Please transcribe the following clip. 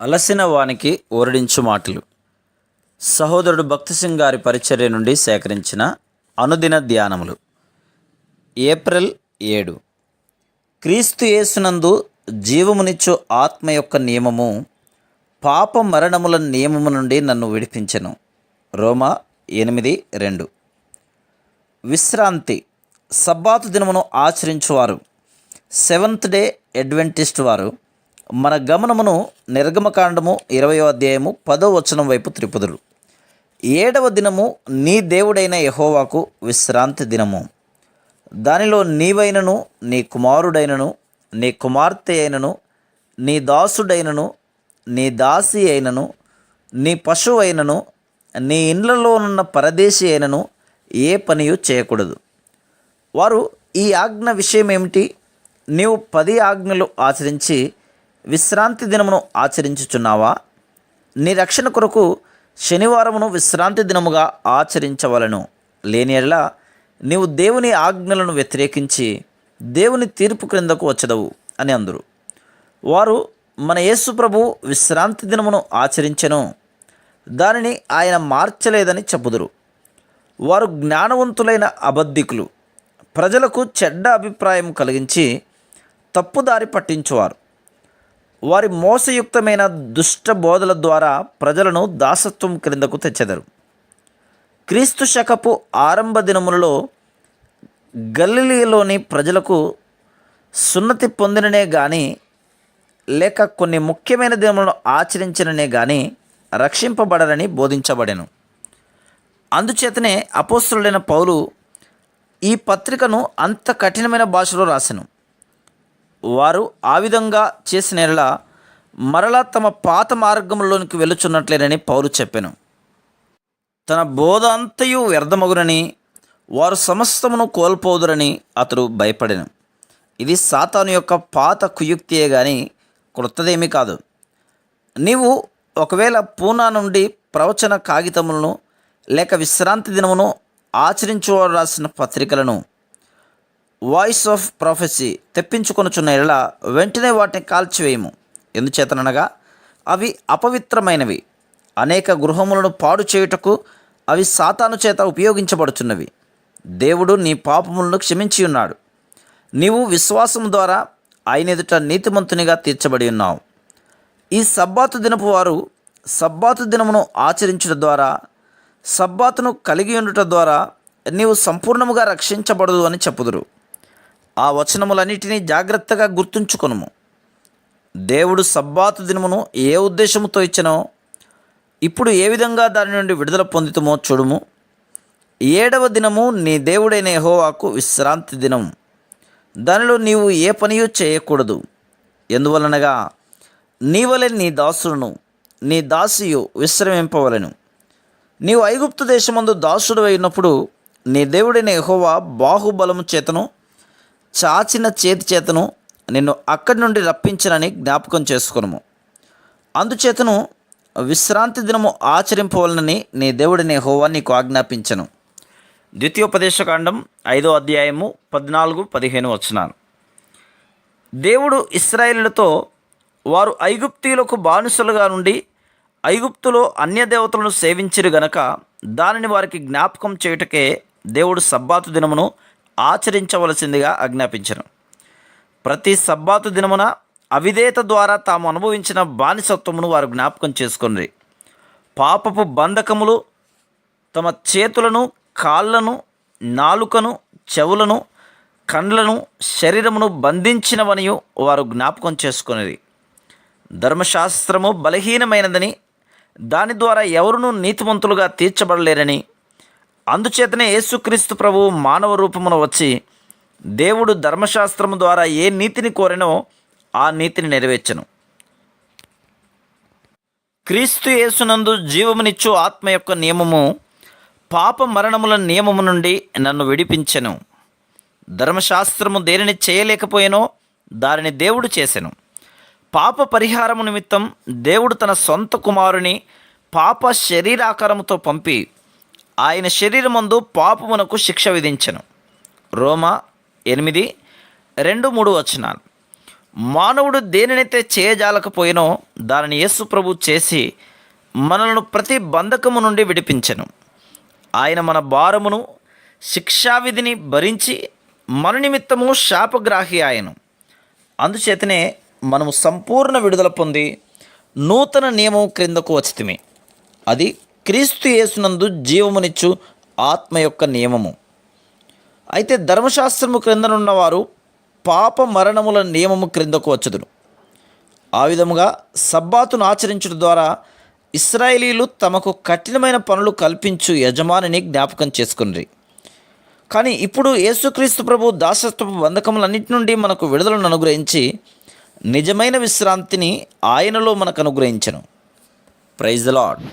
అలసిన వానికి ఓరడించు మాటలు. సహోదరుడు భక్తి సింగ్ గారి పరిచర్య నుండి సేకరించిన అనుదిన ధ్యానములు. ఏప్రిల్ ఏడు. క్రీస్తు యేసునందు జీవమునిచ్చు ఆత్మ యొక్క నియమము పాప మరణముల నియమము నుండి నన్ను విడిపించెను. రోమా ఎనిమిది రెండు. విశ్రాంతి. సబ్బాతు దినమును ఆచరించువారు. సెవెంత్ డే అడ్వెంటిస్ట్ వారు. మన గమనమును నిర్గమకాండము ఇరవయో అధ్యాయము పదో వచనం వైపు త్రిపదులు ఏడవ దినము నీ దేవుడైన యహోవాకు విశ్రాంతి దినము. దానిలో నీవైనను నీ కుమారుడైనను నీ కుమార్తె అయినను నీ దాసుడైనను నీ దాసి అయినను నీ పశువు అయినను నీ ఇండ్లలోనున్న పరదేశి అయినను ఏ పనియు చేయకూడదు. వారు ఈ ఆజ్ఞ విషయం ఏమిటి నీవు పది ఆజ్ఞలు ఆచరించి విశ్రాంతి దినమును ఆచరించుచున్నావా? నీ రక్షణ కొరకు శనివారమును విశ్రాంతి దినముగా ఆచరించవలను. లేని ఎడల నీవు దేవుని ఆజ్ఞలను వ్యతిరేకించి దేవుని తీర్పు క్రిందకు వచ్చదవు అని అందరు. వారు మన యేసు ప్రభు విశ్రాంతి దినమును ఆచరించెను. దానిని ఆయన మార్చలేదని చెప్పుదురు. వారు జ్ఞానవంతులైన అబద్ధికులు. ప్రజలకు చెడ్డ అభిప్రాయం కలిగించి తప్పుదారి పట్టించువారు. వారి మోసయుక్తమైన దుష్ట బోధల ద్వారా ప్రజలను దాసత్వం క్రిందకు తెచ్చెదరు. క్రీస్తు శకపు ఆరంభ దినములలో గల్లీలోని ప్రజలకు సున్నతి పొందిననే కానీ లేక కొన్ని ముఖ్యమైన దినములను ఆచరించిననే కానీ రక్షింపబడరని బోధించబడెను. అందుచేతనే అపోస్తులైన పౌలు ఈ పత్రికను అంత కఠినమైన భాషలో రాసెను. వారు ఆ విధంగా చేసిన ఎడల మరలా తమ పాత మార్గంలోనికి వెళ్ళుచున్నట్లేనని పౌలు చెప్పాను. తన బోధ అంతయు వ్యర్థమగునని వారు సమస్తమును కోల్పోదురని అతడు భయపడను. ఇది సాతాను యొక్క పాత కుయుక్తియే కానీ క్రొత్తదేమీ కాదు. నీవు ఒకవేళ పూనా నుండి ప్రవచన కాగితములను లేక విశ్రాంతి దినమును ఆచరించువారు రాసిన పత్రికలను వాయిస్ ఆఫ్ ప్రొఫెసీ తెప్పించుకొనుచున్న ఎడల వెంటనే వాటిని కాల్చివేయము. ఎందుచేతననగా అవి అపవిత్రమైనవి. అనేక గృహములను పాడు చేయుటకు అవి సాతాను చేత ఉపయోగించబడుచున్నవి. దేవుడు నీ పాపములను క్షమించి ఉన్నాడు నీవు విశ్వాసం ద్వారా ఆయన ఎదుట నీతిమంతునిగా తీర్చబడి ఉన్నావు. ఈ సబ్బాతు దినపు వారు సబ్బాతు దినమును ఆచరించుట ద్వారా సబ్బాతును కలిగి ఉండటం ద్వారా నీవు సంపూర్ణముగా రక్షించబడదు అని చెప్పుదురు. ఆ వచనములన్నిటినీ జాగ్రత్తగా గుర్తుంచుకొనుము. దేవుడు సబ్బాతు దినమును ఏ ఉద్దేశముతో ఇచ్చినో ఇప్పుడు ఏ విధంగా దాని నుండి విడుదల పొందుతామో చూడుము. ఏడవ దినము నీ దేవుడైన హోవాకు విశ్రాంతి దినం. దానిలో నీవు ఏ పనియూ చేయకూడదు. ఎందువలనగా నీవలే నీ దాసులను నీ దాసియు విశ్రమింపవలను. నీవు ఐగుప్తు దేశమందు దాసుడు అయినప్పుడు నీ దేవుడైన యెహోవా బాహుబలము చేతను చాచిన చేతి చేతను నిన్ను అక్కడి నుండి రప్పించనని జ్ఞాపకం చేసుకును అందుచేతను విశ్రాంతి దినము ఆచరింపవలనని నీ దేవుడిని హోవా నీకు ఆజ్ఞాపించను. ద్వితీయోపదేశకాండం ఐదో అధ్యాయము పద్నాలుగు పదిహేను వచ్చినాను దేవుడు ఇస్రాయేలులతో వారు ఐగుప్తీయులకు బానిసలుగా నుండి ఐగుప్తులో అన్య దేవతలను సేవించిరు గనక దానిని వారికి జ్ఞాపకం చేయుటకే దేవుడు సబ్బాతు దినమును ఆచరించవలసిందిగా ఆజ్ఞాపించను. ప్రతి సబ్బాతు దినమున అవిధేత ద్వారా తాము అనుభవించిన బానిసత్వమును వారు జ్ఞాపకం చేసుకుని పాపపు బంధకములు తమ చేతులను కాళ్ళను నాలుకను చెవులను కండ్లను శరీరమును బంధించినవనియు వారు జ్ఞాపకం చేసుకునేది ధర్మశాస్త్రము బలహీనమైనదని దాని ద్వారా ఎవరునూ నీతిమంతులుగా తీర్చబడలేరని అందుచేతనే యేసుక్రీస్తు ప్రభువు మానవ రూపమున వచ్చి దేవుడు ధర్మశాస్త్రము ద్వారా ఏ నీతిని కోరినో ఆ నీతిని నెరవేర్చను. క్రీస్తు యేసునందు జీవమునిచ్చు ఆత్మ యొక్క నియమము పాప మరణముల నియమము నుండి నన్ను విడిపించెను. ధర్మశాస్త్రము దేనిని చేయలేకపోయేనో దానిని దేవుడు చేసెను. పాప పరిహారము నిమిత్తం దేవుడు తన సొంత కుమారుని పాప శరీరాకారముతో పంపి ఆయన శరీరమందు పాపమునకు శిక్ష విధించెను. రోమా ఎనిమిది రెండు మూడు వచనాలు. మానవుడు దేనినైతే చేయజాలకపోయినో దానిని యేసు ప్రభు చేసి మనలను ప్రతి బంధకము నుండి విడిపించను. ఆయన మన భారమును శిక్షావిధిని భరించి మన నిమిత్తము శాపగ్రాహి ఆయను అందుచేతనే మనము సంపూర్ణ విడుదల పొంది నూతన నియమం క్రిందకు వచ్చితిమి. అది క్రీస్తు యేసునందు జీవమునిచ్చు ఆత్మ యొక్క నియమము. అయితే ధర్మశాస్త్రము క్రిందనున్నవారు పాప మరణముల నియమము క్రిందకు వచ్చుదును ఆ విధముగా సబ్బాతును ఆచరించడం ద్వారా ఇస్రాయేలీలు తమకు కఠినమైన పనులు కల్పించు యజమానిని జ్ఞాపకం చేసుకుని కానీ ఇప్పుడు యేసుక్రీస్తు ప్రభు దాసత్వ బంధకములన్నిటి నుండి మనకు విడుదలను అనుగ్రహించి నిజమైన విశ్రాంతిని ఆయనలో మనకు అనుగ్రహించను. Praise lord